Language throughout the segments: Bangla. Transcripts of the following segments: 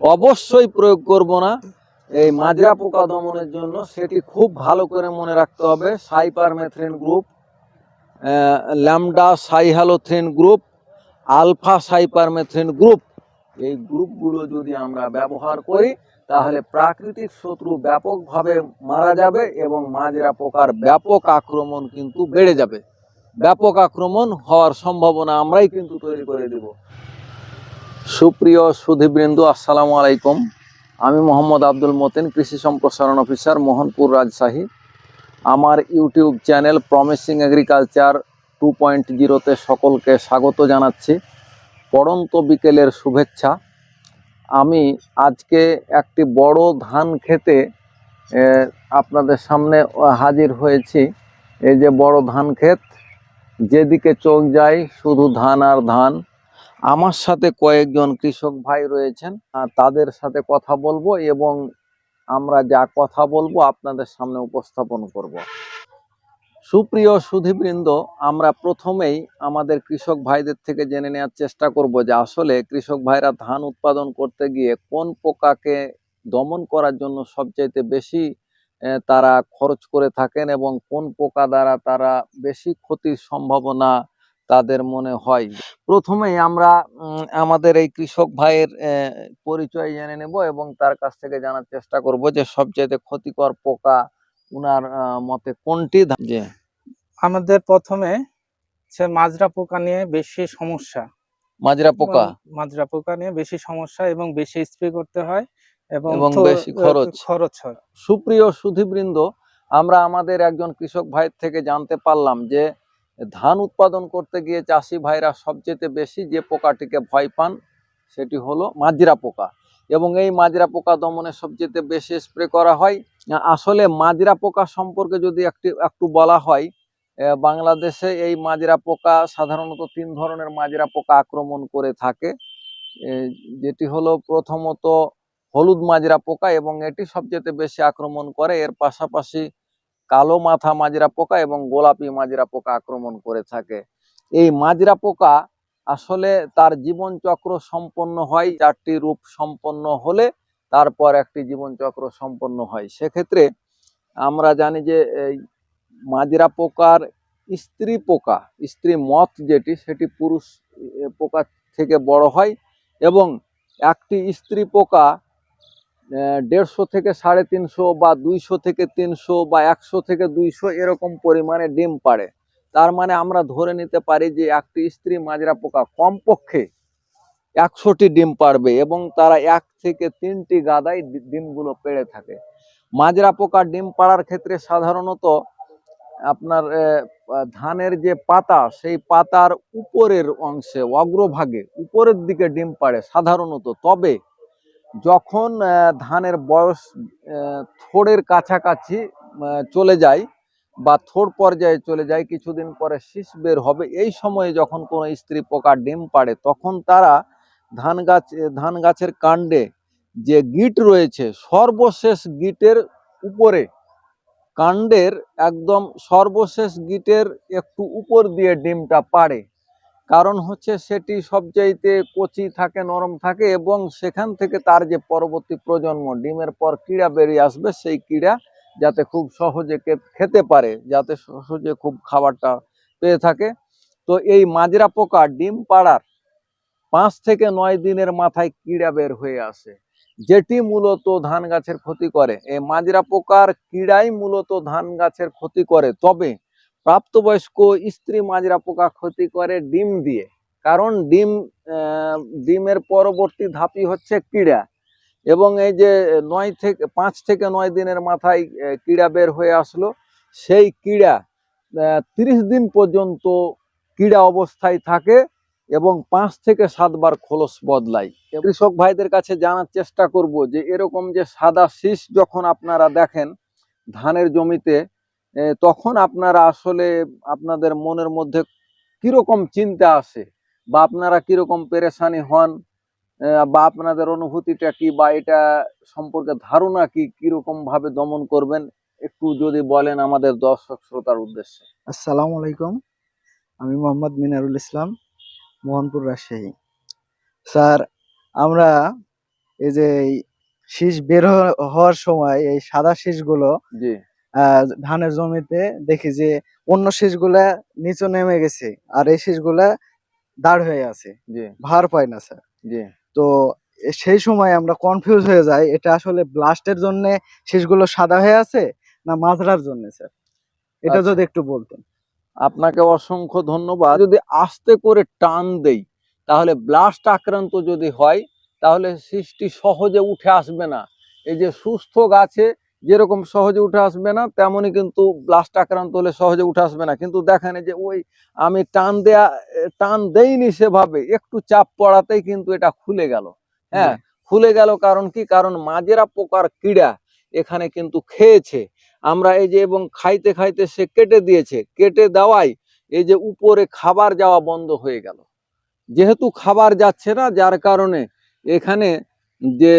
অবশ্যই প্রয়োগ করব না। এই মাজরা পোকা দমনের জন্য সেটি খুব ভালো করে মনে রাখতে হবে। Cypermethrin group lambda cyhalothrin group, alpha cypermethrin group. এই গ্রুপগুলো যদি আমরা ব্যবহার করি, তাহলে প্রাকৃতিক শত্রু ব্যাপকভাবে মারা যাবে এবং মাজরা পোকার ব্যাপক আক্রমণ কিন্তু বেড়ে যাবে। ব্যাপক আক্রমণ হওয়ার সম্ভাবনা আমরাই কিন্তু তৈরি করে দেব। সুপ্রিয় সুধীবৃন্দু, আসসালামু আলাইকুম। আমি মোহাম্মদ আব্দুল মতিন, কৃষি সম্প্রসারণ অফিসার, মোহনপুর রাজশাহী। আমার YouTube channel promising agriculture two point জিরোতে সকলকে স্বাগত জানাচ্ছি। পড়ন্ত বিকেলের শুভেচ্ছা। আমি আজকে একটি বড় ধান খেতে আপনাদের সামনে হাজির হয়েছি। এই যে বড় ধান ক্ষেত, যেদিকে চোখ যায় শুধু ধান আর ধান। আমার সাথে কয়েকজন কৃষক ভাই রয়েছেন তাদের সাথে কথা বলব এবং আমরা যা কথা বলব আপনাদের সামনে উপস্থাপন করব। সুপ্রিয় সুধীবৃন্দ, আমরা প্রথমেই আমাদের কৃষক ভাইদের থেকে জেনে নেওয়ার চেষ্টা করব যে আসলে কৃষক ভাইরা ধান উৎপাদন করতে গিয়ে কোন পোকাকে দমন করার জন্য সবচাইতে বেশি তারা খরচ করে থাকেন এবং কোন পোকা দ্বারা তারা বেশি ক্ষতির সম্ভাবনা তাদের মনে হয়। প্রথমেই আমরা উম, আমাদের এই কৃষক ভাইয়ের আহ, পরিচয় জেনে নেব এবং তার কাছ থেকে জানার চেষ্টা করব যে সবচাইতে ক্ষতিকর পোকা উনার আহ, মতে কোনটি? যে আমাদের প্রথমে সে মাজরা পোকা নিয়ে বেশি সমস্যা। মাজরা পোকা? মাজরা পোকা নিয়ে বেশি সমস্যা এবং বেশি স্প্রে করতে হয় এবং এবং বেশি খরচ। খরচ হয়। সুপ্রিয় সুধীবৃন্দ আমরা আমাদের একজন কৃষক ভাইয়ের থেকে জানতে পারলাম যে ধান উৎপাদন করতে গিয়ে চাষি ভাইরা সবচেয়ে বেশি যে পোকাটিকে ভয় পান, সেটি হলো মাজরা পোকা। এবং এই মাজরা পোকা দমনে সবচেয়ে বেশি স্প্রে করা হয়। আসলে মাজরা পোকা সম্পর্কে যদি একটি, একটু বলা হয় বাংলাদেশে এই মাজরা পোকা সাধারণত তিন ধরনের মাজরা পোকা আক্রমণ করে থাকে। যেটি হলো প্রথমত হলুদ মাজরা পোকা এবং এটি সবচেয়ে বেশি আক্রমণ করে। এর পাশাপাশি কালো মাথা মাজরা পোকা এবং গোলাপি মাজরা পোকা আক্রমণ করে থাকে। এই মাজরা পোকা আসলে তার জীবন চক্র সম্পন্ন হয়, চারটি রূপ সম্পন্ন হলে তারপর একটি জীবন চক্র সম্পন্ন হয়। সেক্ষেত্রে আমরা জানি যে এই মাজরা পোকার স্ত্রী পোকা, স্ত্রী মথ যেটি, সেটি পুরুষ পোকা থেকে বড় হয় এবং একটি স্ত্রী পোকা দেড়শো থেকে সাড়ে তিনশো বা দুইশো থেকে তিনশো বা একশো থেকে দুইশো এরকম পরিমাণে ডিম পাড়ে। তার মানে আমরা ধরে নিতে পারি যে একটি স্ত্রী মাজরা পোকা কমপক্ষে একশোটি ডিম পাড়বে এবং তারা এক থেকে তিনটি গাদায় ডিমগুলো পেড়ে থাকে। মাজরা পোকা ডিম পাড়ার ক্ষেত্রে সাধারণত আপনার ধানের যে পাতা, সেই পাতার উপরের অংশে, অগ্রভাগে, উপরের দিকে ডিম পাড়ে সাধারণত। তবে যখন ধানের বয়স থোড়ের কাছাকাছি চলে যায় বা থোড় পর্যায়ে চলে যায়, কিছুদিন পরে শীষ বের হবে, এই সময়ে যখন কোনো স্ত্রী পোকা ডিম পাড়ে, তখন তারা ধান গাছ, ধান গাছের কাণ্ডে যে গিট রয়েছে, সর্বশেষ গিটের উপরে, কাণ্ডের একদম সর্বশেষ গিটের একটু উপর দিয়ে ডিমটা পাড়ে। কারণ হচ্ছে সেটি সবচাইতে কচি থাকে, নরম থাকে এবং সেখান থেকে তার যে পরবর্তী প্রজন্ম, ডিমের পর কীড়া বেরিয়ে আসবে সেই কীড়া যাতে খুব সহজে খেতে পারে, যাতে সহজে খুব খাবারটা পেয়ে থাকে। তো এই মাজরা পোকা ডিম পাড়ার পাঁচ থেকে নয় দিনের মাথায় কীড়া বের হয়ে আসে, যেটি মূলত ধান গাছের ক্ষতি করে। এই মাজরা পোকার কীড়াই মূলত ধান গাছের ক্ষতি করে। তবে প্রাপ্তবয়স্ক স্ত্রী মাজরা পোকা ক্ষতি করে ডিম দিয়ে। কারণ ডিম ডিমের পরবর্তী ধাপই হচ্ছে কীড়া এবং এই যে নয় থেকে, পাঁচ থেকে নয় দিনের মাথায় কীড়া বের হয়ে আসলো, সেই কীড়া তিরিশ দিন পর্যন্ত কীড়া অবস্থায় থাকে এবং পাঁচ থেকে সাতবার খোলস বদলাই কৃষক ভাইদের কাছে জানার চেষ্টা করব যে, এরকম যে সাদা শীষ যখন আপনারা দেখেন, ধানের জমিতে তখন আপনারা আসলে আপনাদের মনের মধ্যে কীরকম চিন্তা আসে? বা আপনারা কীরকম পেরেশানি হন? বা আপনাদের অনুভূতিটা কি? বা এটা সম্পর্কে ধারণা কি? কীরকম ভাবে দমন করবেন? একটু যদি বলেন আমাদের দর্শক শ্রোতার উদ্দেশ্যে। আসসালামু আলাইকুম। আমি মোহাম্মদ মিনারুল ইসলাম মোহনপুর রাজশাহী। স্যার আমরা এই যে শীষ বের হওয়ার সময় এই সাদা শীষগুলো ধানের জমিতে দেখি যে অন্য শীষগুলা নিচে নেমে গেছে আর এই শীষগুলা দাঁড় হয়ে আছে। জি। ভার পায় না স্যার। জি। তো সেই সময় আমরা কনফিউজ হয়ে যাই এটা আসলে ব্লাস্টের জন্য শীষগুলো সাদা হয়ে আছে না মাজরার জন্য স্যার? এটা আচ্ছা। যদি একটু বলতেন। আপনাকে অসংখ্য ধন্যবাদ। যদি আস্তে করে টান দেই তাহলে ব্লাস্ট আক্রান্ত যদি হয় তাহলে সৃষ্টি সহজে উঠে আসবে না। এই যে সুস্থ গাছে যেরকম সহজে উঠে আসবে না তেমনই কিন্তু ব্লাস্ট আক্রান্ত হলে সহজে উঠে আসবে না। কিন্তু দেখেন যে ওই আমি টান দেয়া টান দেইনি সেভাবে একটু চাপ পড়াতেই কিন্তু এটা খুলে গেল। হ্যাঁ খুলে গেল কারণ কি? কারণ মাজেরা পোকার কীড়া এখানে কিন্তু খেয়েছে। আমরা এই যে এবং খাইতে খাইতে সে কেটে দিয়েছে। কেটে দেওয়ায় এই যে উপরে খাবার যাওয়া বন্ধ হয়ে গেল। যেহেতু খাবার যাচ্ছে না যার কারণে এখানে যে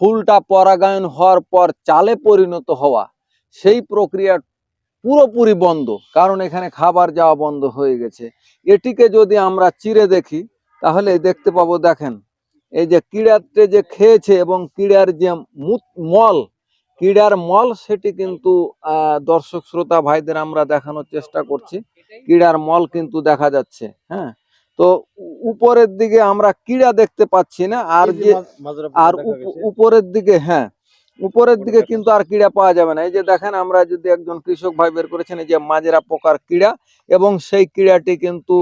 ফুলটা পরাগায়ন হওয়ার পর চালে পরিণত হওয়া, সেই প্রক্রিয়া পুরোপুরি বন্ধ, কারণ এখানে খাবার যাওয়া বন্ধ হয়ে গেছে। এটিকে যদি আমরা চিরে দেখি, তাহলে দেখতে পাবো, দেখেন, এই যে কিড়াতে যে খেয়েছে এবং কিড়ার যে মল কিড়ার মল, সেটি কিন্তু দর্শক, শ্রোতা, ভাইদের আমরা দেখানোর চেষ্টা করছি। কিড়ার মল কিন্তু দেখা যাচ্ছে হ্যাঁ? তো উপরের দিকে আমরা কিড়া দেখতে পাচ্ছি না আর যে আর উপ- উপরের দিকে হ্যাঁ উপরের দিকে কিন্তু আর কিড়া পাওয়া যাবে না। এই যে দেখেন আমরা যদি একজন কৃষক ভাই বের করেছেন এই যে মাজেরা পোকার কিড়া এবং সেই কিড়াটি কিন্তু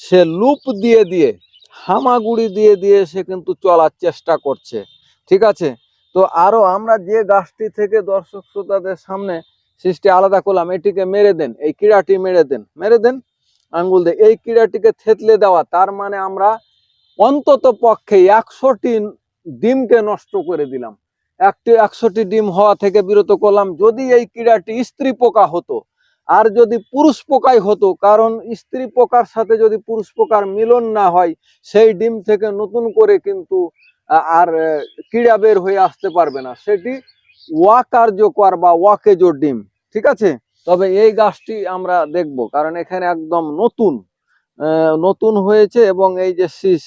সে লুপ দিয়ে দিয়ে হামাগুড়ি দিয়ে দিয়ে সে কিন্তু চলার চেষ্টা করছে। ঠিক আছে? তো আরও আমরা যে গাছটি থেকে দর্শক শ্রোতাদের সামনে সৃষ্টি আলাদা করলাম এটিকে মেরে দেন এই কিড়াটি মেরে দেন। মেরে দেন? আঙ্গুল দিয়ে। এই কিড়াটিকে থেতলে দেওয়া, তার মানে আমরা অন্তত পক্ষে একশোটি ডিমকে নষ্ট করে দিলাম। একটি একশোটি ডিম হওয়া থেকে বিরত করলাম। যদি এই ক্রীড়াটি স্ত্রী পোকা হতো, আর যদি পুরুষ পোকাই হতো, কারণ স্ত্রী পোকার সাথে যদি পুরুষ পোকার মিলন না হয়, সেই ডিম থেকে নতুন করে কিন্তু আর ক্রীড়া বের হয়ে আসতে পারবে না। সেটি ওয়াকার্যকর বা ওয়াকেজো ডিম, ঠিক আছে? তবে এই গাছটি আমরা দেখব, কারণ এখানে একদম নতুন নতুন হয়েছে এবং এই যে শীষ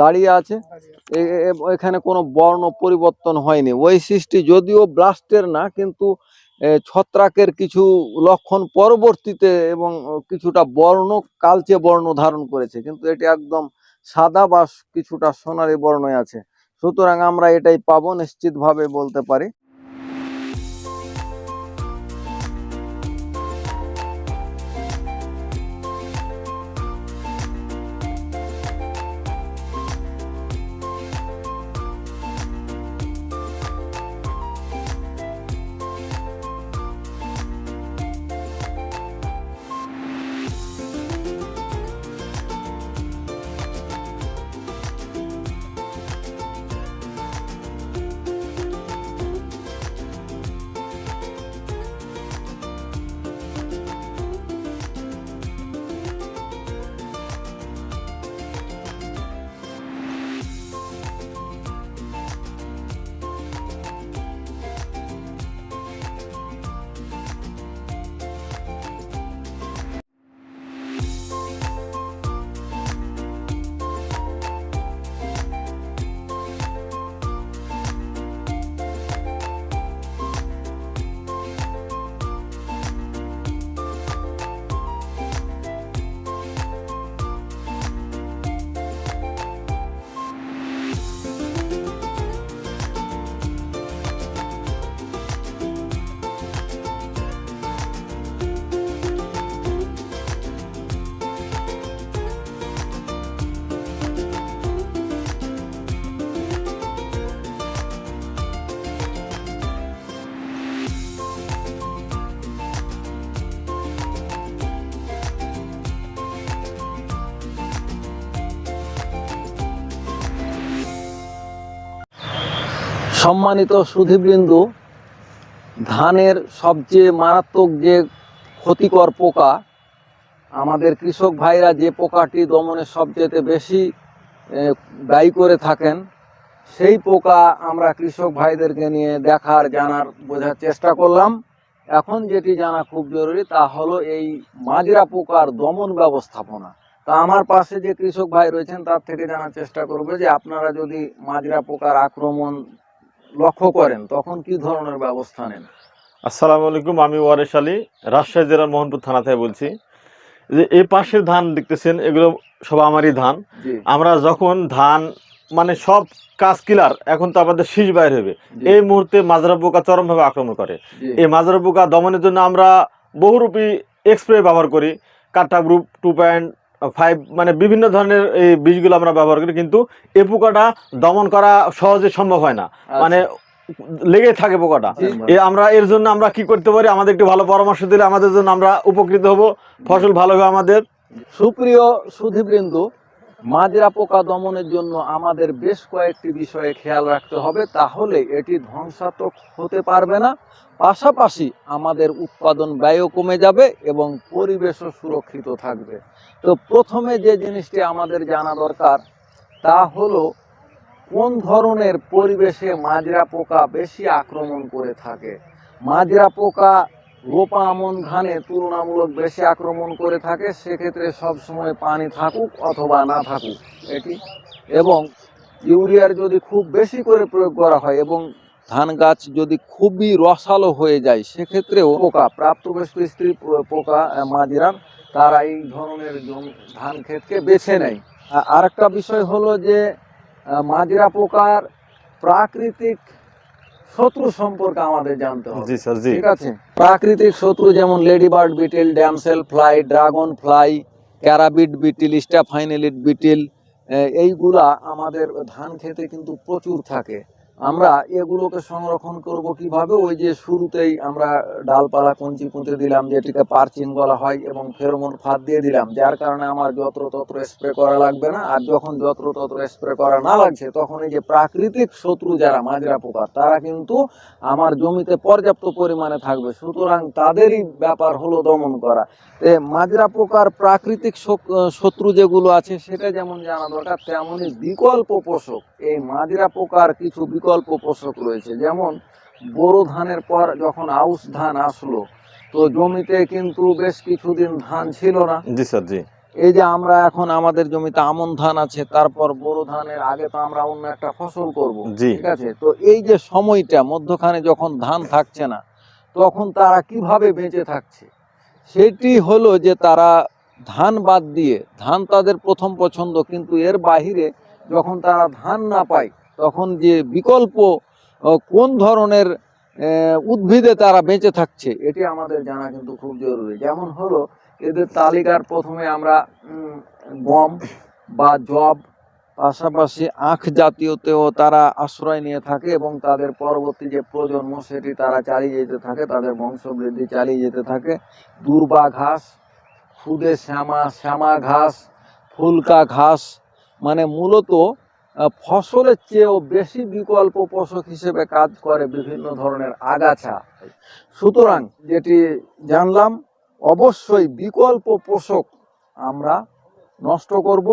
দাঁড়িয়ে আছে এখানে কোনো বর্ণ পরিবর্তন হয়নি। ওই সৃষ্টি যদিও ব্লাস্টের না, কিন্তু ছত্রাকের কিছু লক্ষণ পরবর্তীতে এবং কিছুটা বর্ণ, কালচে বর্ণ ধারণ করেছে, কিন্তু এটি একদম সাদা বা কিছুটা সোনালী বর্ণে আছে। সুতরাং আমরা এটাই পাবো, নিশ্চিতভাবে বলতে পারি। সম্মানিত সুধীবৃন্দ, ধানের সবচেয়ে মারাত্মক যে ক্ষতিকর পোকা, আমাদের কৃষক ভাইরা যে পোকাটি দমনে সবচেয়ে বেশি ব্যয় করে থাকেন, সেই পোকা আমরা কৃষক ভাইদেরকে নিয়ে দেখার, জানার, বোঝার চেষ্টা করলাম। এখন যেটি জানা খুব জরুরি তা হলো এই মাজরা পোকার দমন ব্যবস্থাপনা। তা আমার পাশে যে কৃষক ভাই রয়েছেন, তার থেকে জানার চেষ্টা করবে যে আপনারা যদি মাজরা পোকার আক্রমণ লক্ষ্য করেন তখন কি ধরনের ব্যবস্থা নেন? আসসালামু আলাইকুম আমি ওয়ারেশ আলী রাজশাহী জেলার মোহনপুর থানা থেকে বলছি যে এই পাশের ধান দেখতেছেন এগুলো সব আমারই ধান। আমরা যখন ধান মানে সব কাজ কিলার এখন তো আমাদের শীষ বাইর হবে। এই মুহূর্তে মাজরা পোকা চরমভাবে আক্রমণ করে। এই মাজরা পোকা দমনের জন্য আমরা বহুরূপী এক্সপ্রে ব্যবহার করি কাটা গ্রুপ টু পয়েন্ট ফাইভ মানে বিভিন্ন ধরনের এই বীজগুলো আমরা ব্যবহার করি কিন্তু এ পোকাটা দমন করা সহজে সম্ভব হয় না। আচ্ছা, মানে লেগে থাকে পোকাটা। এ আমরা এর জন্য আমরা কি করতে পারি? আমাদের একটু ভালো পরামর্শ দিলে আমাদের জন্য আমরা উপকৃত হব। ফসল ভালো হবে আমাদের। সুপ্রিয় সুধীবৃন্দ মাজরা পোকা দমনের জন্য আমাদের বেশ কয়েকটি বিষয়ে খেয়াল রাখতে হবে, তাহলে এটি ধ্বংসাত্মক হতে পারবে না। পাশাপাশি আমাদের উৎপাদন ব্যয়ও কমে যাবে এবং পরিবেশও সুরক্ষিত থাকবে। তো প্রথমে যে জিনিসটি আমাদের জানা দরকার, তা হলো কোন ধরনের পরিবেশে মাজরা পোকা বেশি আক্রমণ করে থাকে। মাজরা পোকা রোপা আমন ধানে তুলনামূলক বেশি আক্রমণ করে থাকে সেক্ষেত্রে সবসময় পানি থাকুক অথবা না থাকুক এটি। এবং ইউরিয়ার যদি খুব বেশি করে প্রয়োগ করা হয় এবং ধান গাছ যদি খুবই রসালো হয়ে যায় সেক্ষেত্রেও পোকা প্রাপ্তবয়স্ক স্ত্রী পোকা আহ, তারা এই ধরনের ধান ক্ষেতকে বেছে নেয়। আরেকটা বিষয় হলো যে মাজরা পোকার প্রাকৃতিক শত্রু সম্পর্কে আমাদের জানতে হবে। জি স্যার জি। ঠিক আছে। প্রাকৃতিক শত্রু যেমন lady bird beetle damsel fly dragon fly carabid beetle staphylinid beetle এইগুলা আমাদের ধান খেতে কিন্তু প্রচুর থাকে। আমরা এগুলোকে সংরক্ষণ করব কীভাবে? ওই যে শুরুতেই আমরা ডালপালা কঞ্চি পুঁতে দিলাম, যেটিকে পারচিন বলা হয়, এবং ফেরোমন ফাঁদ দিয়ে দিলাম, যার কারণে আমার যত্রতত্র স্প্রে করা লাগবে না। আর যখন যত্রতত্র স্প্রে করা না লাগছে, তখন এই যে প্রাকৃতিক শত্রু যারা, মাজরা পোকা, তারা কিন্তু আমার জমিতে পর্যাপ্ত পরিমাণে থাকবে। সুতরাং তাদেরই ব্যাপার হলো দমন করা। মাজরা পোকার প্রাকৃতিক শত্রু যেগুলো আছে, সেটা যেমন জানা দরকার, তেমনই বিকল্প পোষক। এই মাজরা পোকার কিছু বিকল্প পোষক রয়েছে। যেমন বোরো ধানের পর যখন আউশ ধান আসলো তো জমিতে কিন্তু বেশ কিছুদিন ধান ছিল না। জি স্যার জি। এই যে আমরা এখন আমাদের জমিতে আমন ধান আছে তারপর বোরো ধানের আগে তো আমরা অন্য একটা ফসল করব ঠিক আছে? তো এই যে সময়টা মধ্যখানে যখন ধান থাকছে না তখন তারা কীভাবে বেঁচে থাকছে? সেটি হলো যে তারা ধান বাদ দিয়ে ধান তাদের প্রথম পছন্দ কিন্তু এর বাহিরে যখন তারা ধান না পায় তখন যে বিকল্প কোন ধরনের উদ্ভিদে তারা বেঁচে থাকছে, এটি আমাদের জানা কিন্তু খুব জরুরি। যেমন হলো, এদের তালিকার প্রথমে আমরা গম বা জব পাশাপাশি আখ জাতীয়তেও তারা আশ্রয় নিয়ে থাকে এবং তাদের পরবর্তী যে প্রজন্ম, সেটি তারা চালিয়ে যেতে থাকে, তাদের বংশবৃদ্ধি চালিয়ে যেতে থাকে। দুর্বা ঘাস, খুদে শ্যামা শ্যামা ঘাস, ফুলকা ঘাস মানে মূলত ফসলের চেয়েও বেশি বিকল্প পোষক হিসেবে কাজ করে বিভিন্ন ধরনের আগাছা। সুতরাং যেটি জানলাম, অবশ্যই বিকল্প পোষক আমরা নষ্ট করব,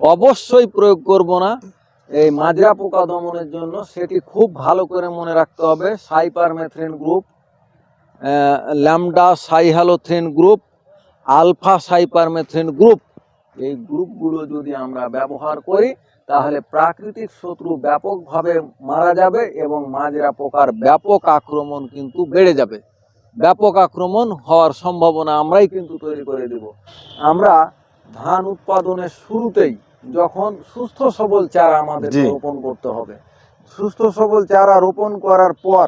অবশ্যই প্রয়োগ করব না। এই মাজরা পোকা দমনের জন্য সেটি খুব ভালো করে মনে রাখতে হবে। Cypermethrin group lambda cyhalothrin group, alpha cypermethrin group. এই গ্রুপগুলো যদি আমরা ব্যবহার করি তাহলে প্রাকৃতিক শত্রু ব্যাপকভাবে মারা যাবে এবং মাজরা পোকার ব্যাপক আক্রমণ কিন্তু বেড়ে যাবে। ব্যাপক আক্রমণ হওয়ার সম্ভাবনা আমরাই কিন্তু তৈরি করে দেব। আমরা ধান উৎপাদনের শুরুতেই যখন সুস্থ সবল চারা আমাদের রোপণ করতে হবে। সুস্থ সবল চারা রোপণ করার পর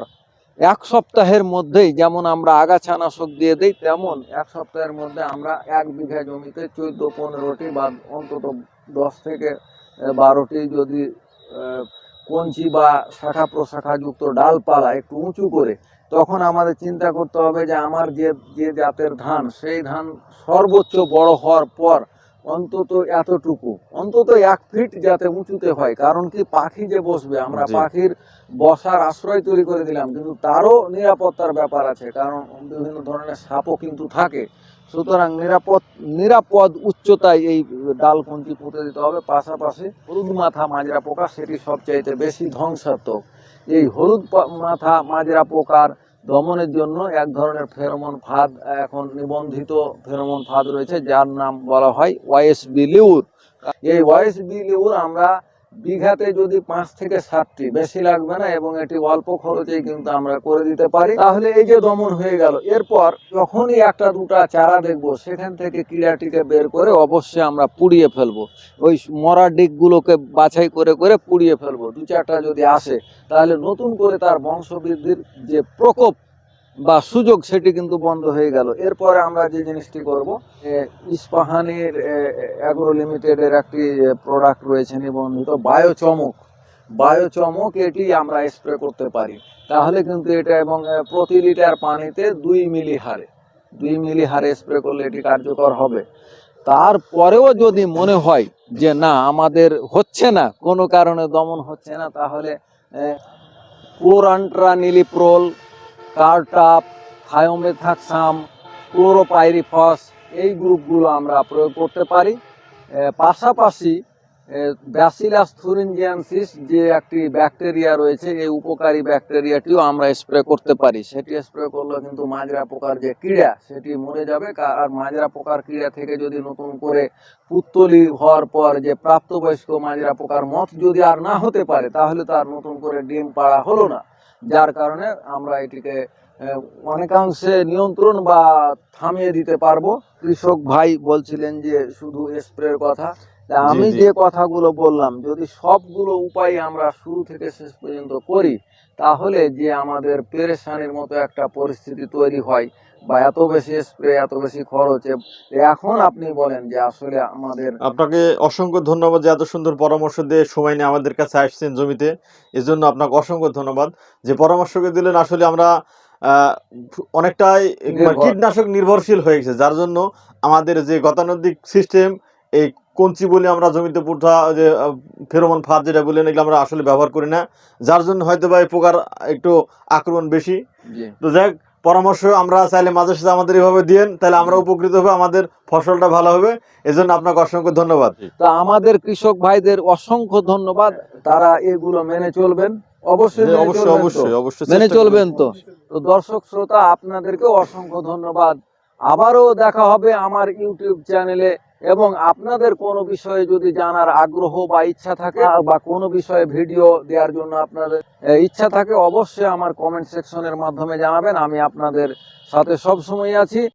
এক সপ্তাহের মধ্যেই যেমন আমরা আগাছা নাশক দিয়ে দিই তেমন এক সপ্তাহের মধ্যে আমরা এক বিঘা জমিতে চোদ্দ পনেরোটি বা অন্তত দশ থেকে বারোটি যদি কঞ্চি বা শাখা প্রশাখা যুক্ত ডালপালা একটু উঁচু করে তখন আমাদের চিন্তা করতে হবে যে আমার যে যে জাতের ধান সেই ধান সর্বোচ্চ বড় হওয়ার পর অন্তত এতটুকু অন্তত এক ফিট যাতে উঁচুতে হয়। কারণ কি? পাখি যে বসবে আমরা পাখির বসার আশ্রয় তৈরি করে দিলাম কিন্তু তারও নিরাপত্তার ব্যাপার আছে। কারণ বিভিন্ন ধরনের সাপও কিন্তু থাকে। সুতরাং নিরাপদ নিরাপদ উচ্চতায় এই ডাল কঞ্চি পুঁতে দিতে হবে। পাশাপাশি হলুদ মাথা মাজরা পোকা, সেটি সবচাইতে বেশি ধ্বংসাত্মক। এই হলুদ মাথা মাজরা পোকার দমনের জন্য এক ধরনের ফেরোমন ফাঁদ এখন নিবন্ধিত ফেরোমন ফাঁদ রয়েছে, যার নাম বলা হয় ওয়াইএস বিলিউর এই ওয়াইএস বিলিউর আমরা বিঘাতে যদি পাঁচ থেকে সাতটি বেশি লাগবে না এবং এটি অল্প খরচেই কিন্তু আমরা করে দিতে পারি, তাহলে এই যে দমন হয়ে গেল। এরপর যখনই একটা দুটা চারা দেখব, সেখান থেকে ক্রীড়াটিকে বের করে অবশ্যই আমরা পুড়িয়ে ফেলব। ওই মরা ডিগগুলোকে বাছাই করে করে পুড়িয়ে ফেলব। দু চারটা যদি আসে, তাহলে নতুন করে তার বংশবৃদ্ধির যে প্রকোপ বা সুযোগ সেটি কিন্তু বন্ধ হয়ে গেল। এরপরে আমরা যে জিনিসটি করব ইস্পাহানির অ্যাগ্রো লিমিটেডের একটি প্রোডাক্ট রয়েছে নিবন্ধিত বায়োচমক বায়োচমক এটি আমরা স্প্রে করতে পারি। তাহলে কিন্তু এটা এবং প্রতি লিটার পানিতে দুই মিলি হারে, দুই মিলি হারে স্প্রে করলে এটি কার্যকর হবে। তারপরেও যদি মনে হয় যে না, আমাদের হচ্ছে না, কোনো কারণে দমন হচ্ছে না, তাহলে ক্লোরান্ট্রা নিলিপ্রোল কার্টাপ থায়োমেথাক্সাম ক্লোরোপাইরিফস এই গ্রুপগুলো আমরা প্রয়োগ করতে পারি। পাশাপাশি ব্যাসিলাস থুরিনজিয়ানসিস যে একটি ব্যাকটেরিয়া রয়েছে, এই উপকারী ব্যাকটেরিয়াটিও আমরা স্প্রে করতে পারি। সেটি স্প্রে করলে কিন্তু মাজরা পোকার যে কীড়া সেটি মরে যাবে। আর মাজরা পোকার কীড়া থেকে যদি নতুন করে পুত্তলি হওয়ার পর যে প্রাপ্তবয়স্ক মাজরা পোকার মত যদি আর না হতে পারে, তাহলে তার নতুন করে ডিম পাড়া হলো না। যার কারণে আমরা এটিকে অনেকাংশে নিয়ন্ত্রণ বা থামিয়ে দিতে পারব। কৃষক ভাই বলছিলেন যে শুধু স্প্রের কথা। আমি যে কথাগুলো বললাম যদি সবগুলো উপায় আমরা শুরু থেকে শেষ পর্যন্ত করি তাহলে যে আমাদের পেরেশানির মতো একটা পরিস্থিতি তৈরি হয় বা এত বেশি স্প্রে এত বেশি খরচে এখন আপনি বলেন যে আসলে আমাদের আপনাকে অসংখ্য ধন্যবাদ যে এত সুন্দর পরামর্শ দিয়ে সময় নিয়ে আমাদের কাছে আসছেন জমিতে। এজন্য আপনাকে অসংখ্য ধন্যবাদ যে পরামর্শকে দিলেন। আসলে আমরা আহ, অনেকটাই কীটনাশক নির্ভরশীল হয়ে গেছে যার জন্য আমাদের যে গতানুগতিক সিস্টেম এই কঞ্চি বলে আমরা জমিতে পুঠা যে ফেরোমন ফাঁদ যেটা বলেন এগুলো আমরা আসলে ব্যবহার করি না। যার জন্য হয়তো বা এই পোকার একটু আক্রমণ বেশি। তো যাক পরামর্শ আমরা চাইলে মাঝে সাথে আমাদের এভাবে দিয়েন তাহলে আমরা উপকৃত হবে আমাদের ফসলটা ভালো হবে। এজন্য আপনাকে অসংখ্য ধন্যবাদ। তা আমাদের কৃষক ভাইদের অসংখ্য ধন্যবাদ। তারা এগুলো মেনে চলবেন। অবশ্যই অবশ্যই অবশ্যই অবশ্যই মেনে চলবেন তো। তো দর্শক শ্রোতা আপনাদেরকে অসংখ্য ধন্যবাদ। আবারও দেখা হবে আমার ইউটিউব চ্যানেলে। এবং আপনাদের কোনো বিষয়ে যদি জানার আগ্রহ বা ইচ্ছা থাকে, বা কোনো বিষয়ে ভিডিও দেওয়ার জন্য আপনাদের ইচ্ছা থাকে, অবশ্যই আমার কমেন্ট সেকশনের মাধ্যমে জানাবেন। আমি আপনাদের সাথে সব সময় আছি।